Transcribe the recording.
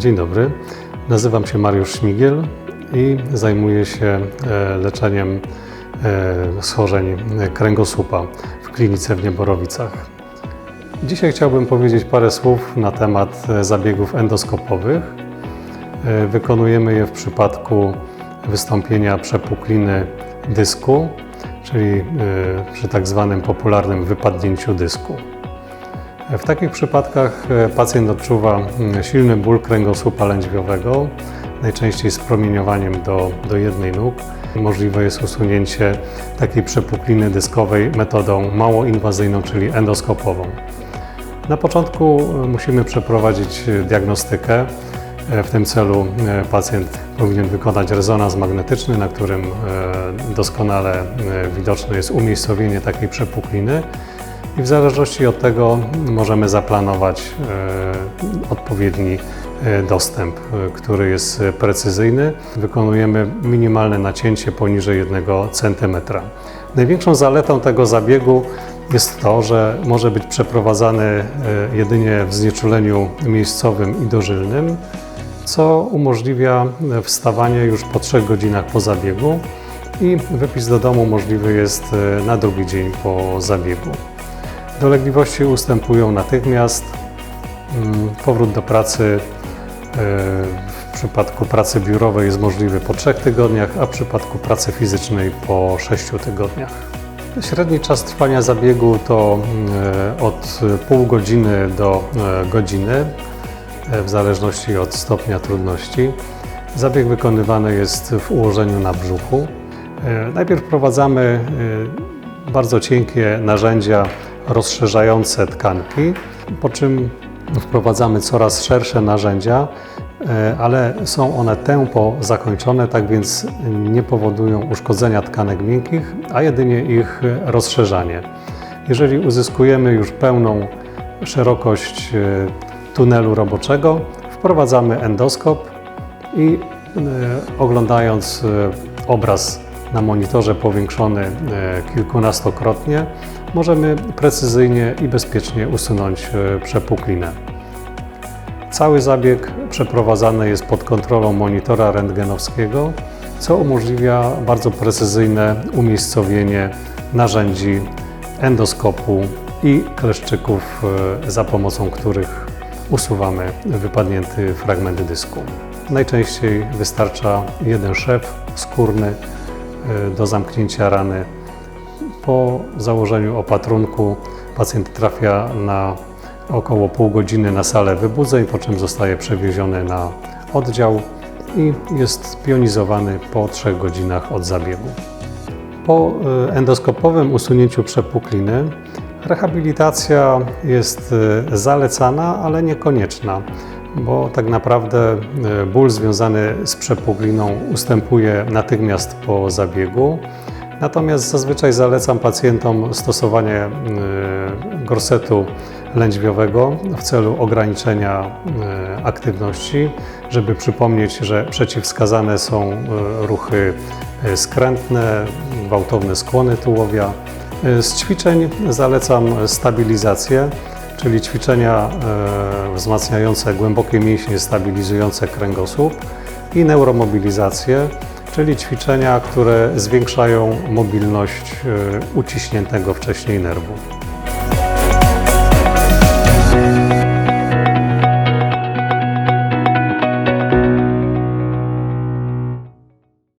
Dzień dobry, nazywam się Mariusz Śmigiel i zajmuję się e, leczeniem e, schorzeń kręgosłupa w klinice w Nieborowicach. Dzisiaj chciałbym powiedzieć parę słów na temat e, zabiegów endoskopowych. Wykonujemy je w przypadku wystąpienia przepukliny dysku, czyli przy tak zwanym popularnym wypadnięciu dysku. W takich przypadkach e, pacjent odczuwa mm, silny ból kręgosłupa lędźwiowego, najczęściej z promieniowaniem do, do jednej nóg. Możliwe jest usunięcie takiej przepukliny dyskowej metodą mało inwazyjną, czyli endoskopową. Na początku e, musimy przeprowadzić e, diagnostykę. W tym celu pacjent powinien wykonać rezonans magnetyczny, na którym doskonale widoczne jest umiejscowienie takiej przepukliny i w zależności od tego możemy zaplanować e, odpowiedni e, dostęp, e, który jest precyzyjny. Wykonujemy minimalne nacięcie poniżej 1 cm. Największą zaletą tego zabiegu jest to, że może być przeprowadzany jedynie w znieczuleniu miejscowym i dożylnym, co umożliwia wstawanie już po 3 godzinach po zabiegu i wypis do domu możliwy jest na drugi dzień po zabiegu. Dolegliwości ustępują natychmiast. Mm, Powrót do pracy e, w przypadku pracy biurowej jest możliwy po 3 tygodniach, a w przypadku pracy fizycznej po 6 tygodniach. Średni czas trwania zabiegu to mm, od pół godziny do e, godziny, e, w zależności od stopnia trudności. Zabieg wykonywany jest w ułożeniu na brzuchu. E, Najpierw wprowadzamy e, bardzo cienkie narzędzia rozszerzające tkanki, po czym wprowadzamy coraz szersze narzędzia, e, ale są one tępo zakończone, tak więc nie powodują uszkodzenia tkanek miękkich, a jedynie ich rozszerzanie. Jeżeli uzyskujemy już pełną szerokość e, tunelu roboczego, wprowadzamy endoskop i e, oglądając obraz na monitorze powiększony e, kilkunastokrotnie, możemy precyzyjnie i bezpiecznie usunąć e, przepuklinę. Cały zabieg przeprowadzany jest pod kontrolą monitora rentgenowskiego, co umożliwia bardzo precyzyjne umiejscowienie narzędzi endoskopu i kleszczyków, e, za pomocą których usuwamy wypadnięty fragment dysku. Najczęściej wystarcza jeden szef skórny do zamknięcia rany. Po założeniu opatrunku pacjent trafia na około pół godziny na salę wybudzeń, po czym zostaje przewieziony na oddział i jest pionizowany po 3 godzinach od zabiegu. Po e, endoskopowym usunięciu przepukliny rehabilitacja jest e, zalecana, ale niekonieczna, bo tak naprawdę e, ból związany z przepukliną ustępuje natychmiast po zabiegu. Natomiast zazwyczaj zalecam pacjentom stosowanie e, gorsetu lędźwiowego w celu ograniczenia e, aktywności, żeby przypomnieć, że przeciwwskazane są ruchy skrętne, gwałtowne skłony tułowia. Z ćwiczeń zalecam stabilizację, czyli ćwiczenia e, wzmacniające głębokie mięśnie, stabilizujące kręgosłup i neuromobilizację, czyli ćwiczenia, które zwiększają mobilność e, uciśniętego wcześniej nerwu.